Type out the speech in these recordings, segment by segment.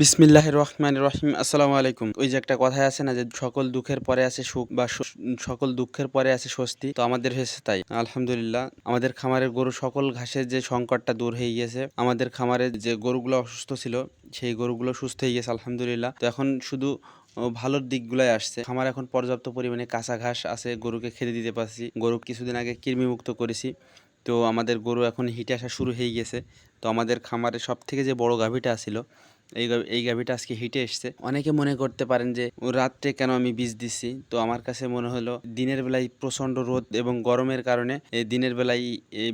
বিসমিল্লাহ রহমান রহিম। আসসালামু আলাইকুম। ওই যে একটা কথায় আছে না যে সকল দুঃখের পরে আছে সুখ বা সকল দুঃখের পরে আছে স্বস্তি, তো আমাদের হয়েছে তাই। আলহামদুলিল্লাহ, আমাদের খামারের গরু সকল ঘাসের যে সংকটটা দূর হয়ে গিয়েছে, আমাদের খামারে যে গরুগুলো অসুস্থ ছিল, সেই গরুগুলো সুস্থ হয়ে গেছে, আলহামদুলিল্লাহ। তো এখন শুধু ভালোর দিকগুলাই আসছে। আমার এখন পর্যাপ্ত পরিমাণে কাঁচা ঘাস আছে, গরুকে খেতে দিতে পারছি। গরু কিছুদিন আগে কৃমিমুক্ত করেছি। তো আমাদের গরু এখন হিটে আসা শুরু হয়ে গেছে। তো আমাদের খামারে সব থেকে যে বড় গাভীটা ছিল এই এই গাভীটা আজকে হিটে এসছে। অনেকে মনে করতে পারেন যে রাত্রে কেন আমি বীজ দিচ্ছি তো আমার কাছে মনে হলো, দিনের বেলায় প্রচণ্ড রোদ এবং গরমের কারণে দিনের বেলায়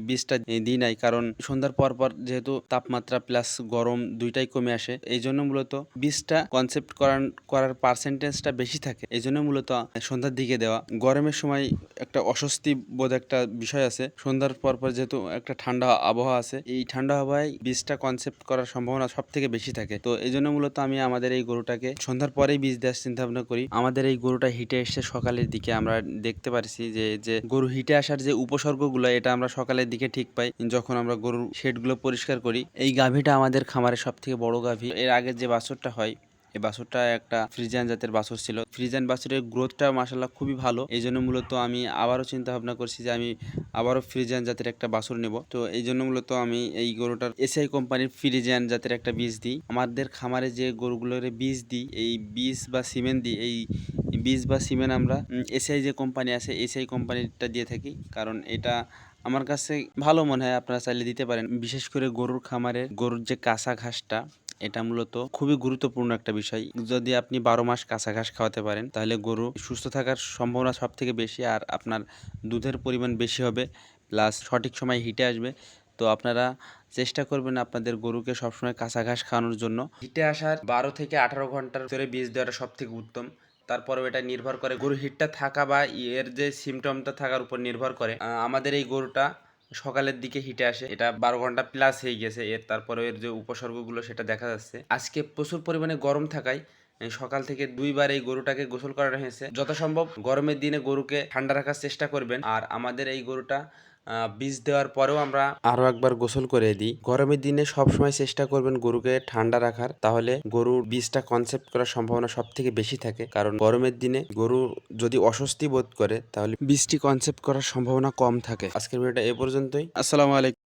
বীজটা দিই নাই। কারণ সন্ধ্যার পর পর যেহেতু তাপমাত্রা প্লাস গরম দুইটাই কমে আসে, এই জন্য মূলত বীজটা কনসেপ্ট করার করার পার্সেন্টেজটা বেশি থাকে। এই জন্য মূলত সন্ধ্যার দিকে দেওয়া। গরমের সময় একটা অস্বস্তি বোধ একটা বিষয় আছে। সন্ধ্যার পর পর যেহেতু একটা ঠান্ডা আবহাওয়া আছে, এই ঠান্ডা আবহাওয়ায় বীজটা কনসেপ্ট করার সম্ভাবনা সব থেকে বেশি থাকে। তো এই জন্য মূলত আমি আমাদের এই গরুটাকে সন্ধ্যার পরেই বীজ দেওয়ার চিন্তা ভাবনা করি। আমাদের এই গরুটা হিটে এসে সকালের দিকে। আমরা দেখতে পারছি যে যে গরু হিটে আসার যে উপসর্গগুলো, এটা আমরা সকালের দিকে ঠিক পাই। যখন আমরা গরুর শেডগুলো পরিষ্কার করি, এই গাভীটা আমাদের খামারের সব থেকে বড় গাভী। এর আগে যে বাছরটা হয় এই বাছুরটা একটা ফ্রিজিয়ান জাতের বাছুর ছিল। ফ্রিজিয়ান বাছুরের গ্রোথটা মাসাল্লাহ খুবই ভালো। এই জন্য মূলত আমি আবারও চিন্তা ভাবনা করছি যে আমি আবারও ফ্রিজিয়ান জাতের একটা বাছুর নেব। তো এই জন্য মূলত আমি এই গরুটার এসআই কোম্পানির ফ্রিজিয়ান জাতের একটা বীজ দিই। আমাদের খামারে যে গরুগুলোর বীজ দিই, এই বীজ বা সিমেন্ট দিই, এই বীজ বা সিমেন্ট আমরা এসআই যে কোম্পানি আছে, এসআই কোম্পানিটা দিয়ে থাকি। কারণ এটা আমার কাছে ভালো মনে হয়, আপনারা চাইলে দিতে পারেন। বিশেষ করে গরুর খামারে গরুর যে কাঁচা ঘাসটা এটা মূলত খুবই গুরুত্বপূর্ণ একটা বিষয়। যদি আপনি বারো মাস কাঁচা ঘাস খাওয়াতে পারেন, তাহলে গরু সুস্থ থাকার সম্ভাবনা সব থেকে বেশি আর আপনার দুধের পরিমাণ বেশি হবে প্লাস সঠিক সময় হিটে আসবে। তো আপনারা চেষ্টা করবেন আপনাদের গরুকে সবসময় কাঁচা ঘাস খাওয়ানোর জন্য। হিটে আসার বারো থেকে আঠারো ঘণ্টার ভিতরে বীজ দেওয়াটা সব থেকে উত্তম। তারপরেও এটা নির্ভর করে গরু হিটটা থাকা বা এর যে সিমটমটা থাকার উপর নির্ভর করে। আমাদের এই গরুটা সকালের দিকে হিটে আসে। এটা বারো ঘণ্টা প্লাস হয়ে গেছে। এর তারপরে এর যে উপসর্গগুলো সেটা দেখা যাচ্ছে। আজকে প্রচুর পরিমাণে গরম থাকায় সকাল থেকে দুইবার এই গরুটাকে গোসল করানো হয়েছে। যথাসম্ভব সম্ভব গরমের দিনে গরুকে ঠান্ডা রাখার চেষ্টা করবেন। আর আমাদের এই গরুটা বীজ দেওয়ার পরেও আমরা আরও একবার গোসল করে দিই। গরমের দিনে সবসময় চেষ্টা করবেন গরুকে ঠান্ডা রাখার। তাহলে গরুর বীজটা কনসেপ্ট করার সম্ভাবনা সব থেকে বেশি থাকে। কারণ গরমের দিনে গরু যদি অস্বস্তি বোধ করে, তাহলে বীজটি কনসেপ্ট করার সম্ভাবনা কম থাকে। আজকের ভিডিওটা এ পর্যন্তই। আসসালামু আলাইকুম।